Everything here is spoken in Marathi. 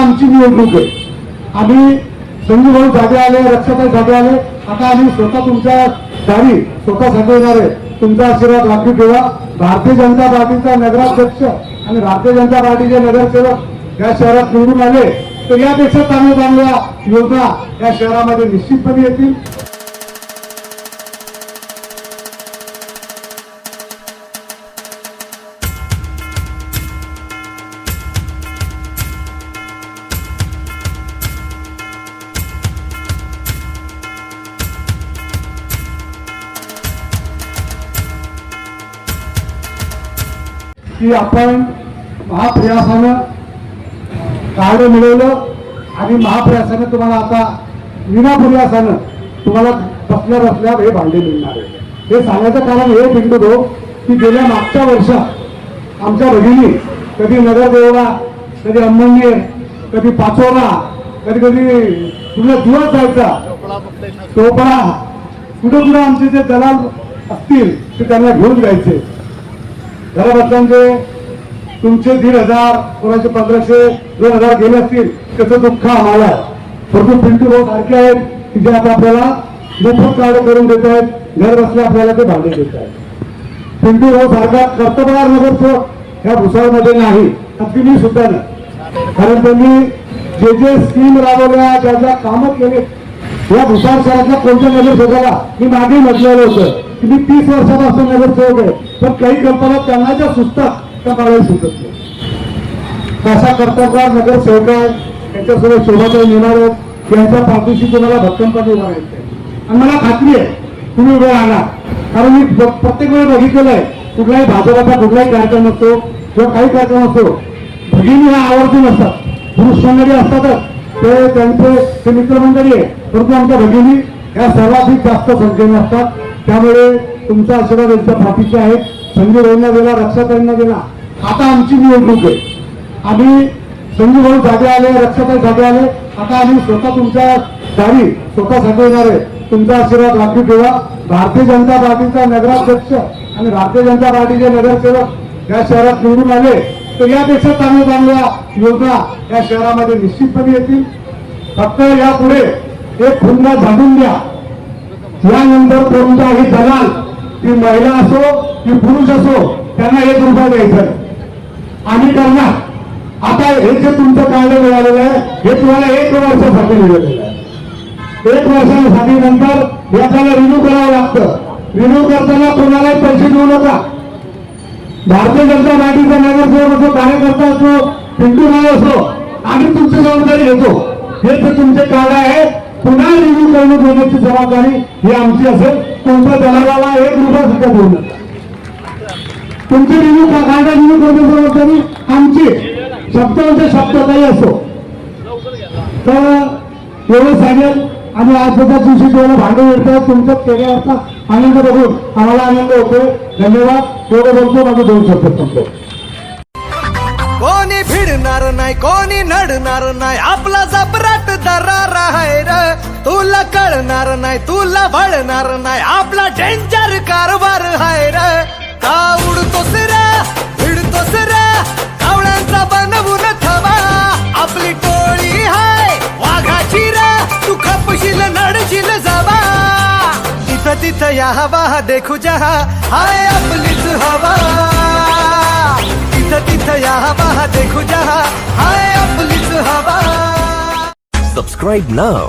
आमची निवडणूक आहे. आम्ही संजू भाऊ जागे आले रक्षाताई जागे आले. आता आम्ही स्वतः तुमच्या दारी स्वतः सांगणार आहे. तुमचा आशीर्वाद राखी ठेवा भारतीय जनता पार्टीचा नगराध्यक्ष आणि भारतीय जनता पार्टीचे नगरसेवक या शहरात निवडून आले. तर यापेक्षा चांगल्या चांगल्या योजना या शहरामध्ये निश्चितपणे येतील. की आपण महाप्रयासानं कार्ड मिळवलं आणि महाप्रयासानं तुम्हाला आता विनाप्रयासानं तुम्हाला बसल्या बसल्या हे भांडे मिळणार आहे. हे सांगायचं कारण हे बिंदू हो, की गेल्या मागच्या वर्षात आमच्या भगिनी कधी नगरदेवळा कधी अंमळनेर कधी पाचोरा कधी कधी तुला दिवस जायचा चोपडा कुठं कुठं आमचे जे दलाल असतील ते त्यांना घेऊन जायचे. घराबद्दलचे तुमचे दीड हजार कोणाचे पंधराशे दोन हजार गेले असतील त्याचं दुःख आम्हाला आहे. परंतु पिंटू भाऊ सारखे आहेत की जे आता आपल्याला मोफत कार्ड करून देत आहेत घर बसल्या आपल्याला ते भांडे देत आहेत पिंटू भाऊ सारखा कर्तबगार नगरसेवक ह्या भुसाळमध्ये नाही अगदी मी सुद्धा नाही कारण त्यांनी जे जे स्कीम राबवल्या ज्या ज्या कामं केले या भुसार शहरातल्या कोणत्या नगरसेवकाला मी मागे म्हटलेलं होतं की मी तीस वर्षापासून नगरसेवक आहे पण काही कंपन्या त्यांना ज्या सुचतात त्या मला सुचत नाही. कशा कर्तव्यगार नगरसेवक आहे त्यांच्यासोबत शोभाताई येणार आहेत यांच्या पाठीशी तुम्हाला भक्कमपणे उभा राहायचं आणि मला खात्री आहे तुम्ही उभे राहणार. कारण मी प्रत्येक वेळी बघितलेलं आहे कुठलाही भाजपाचा कुठलाही कार्यक्रम असतो किंवा काही कार्यक्रम असतो भगिनी ह्या आवर्जून असतात पुरुष मंडळी असतातच ते त्यांचे ते मित्रमंडळी आहे परंतु आमच्या भगिनी ह्या सर्वाधिक जास्त संख्येने असतात. त्यामुळे तुमचा आशीर्वाद एकदा पाठीचे आहे संजय भाऊंना गेला रक्षाताईंना गेला. आता आमची निवडणूक आहे. आम्ही संजू भाऊ जागे आले रक्षाताई जागे आले. आता आम्ही स्वतः तुमच्या दारी स्वतः साठवणार आहे. तुमचा आशीर्वाद राखी ठेवा. भारतीय जनता पार्टीचा नगराध्यक्ष आणि भारतीय जनता पार्टीचे नगरसेवक या शहरात निवडून आले तर यापेक्षा चांगल्या चांगल्या योजना या शहरामध्ये निश्चितपणे येतील. फक्त यापुढे एक खुंदा झाडून द्या. यानंतर कोणताही दलाल ती महिला असो की पुरुष असो त्यांना एक रुपया द्यायचा. आणि आम्ही करणार आता हे जे तुमचं कार्ड मिळालेलं आहे हे तुम्हाला एक वर्षासाठी मिळालेलं आहे. एक वर्षासाठी नंतर याच्याला रिन्यू करावं लागतं. रिन्यू करताना कोणालाही पैसे देऊ नका. भारतीय जनता पार्टीचा नगरसेवक असो कार्यकर्ता असो पिंटू नाव असो आम्ही तुमची जबाबदारी घेतो. हे जे तुमचे कार्ड आहे पुन्हा रिव्ह्यू करून देण्याची जबाबदारी ही आमची असेल. तुमच्या दलालाला एक रुपया सुद्धा देऊ नका. तुमची रिव्ह्यू कायदा रिव्ह्यू करण्याची जबाबदारी आमची. शब्द म्हणजे शब्द काही असो. तर एवढं सांगेल. आणि आज सुद्धा दिवशी तुम्हाला भांडे मिळतात तुमच्या चेहऱ्यावरचा आनंद बघून आम्हाला आनंद होतो धन्यवाद. एवढं बोलतो माझं दोन शब्द तुमचं. कोणी भिडणार नाही कोणी नडणार नाही. आपला जबराट दरार आहे तुला कळणार नाही तुला भळणार नाही. आपला डेंजर कारभार आहे र. का उडतो सिरा भिडतो सिरा कावळ्यांचा बनवून थवा आपली टोळी हाय वाघाची रा. तू खपशील नडशील जावा. तिथं तिथं या हवा देखू जहा. हाय आपलीच हवा. तिथं तिथं या हवा देखू जहा. हाय आपलीच हवा. Subscribe now.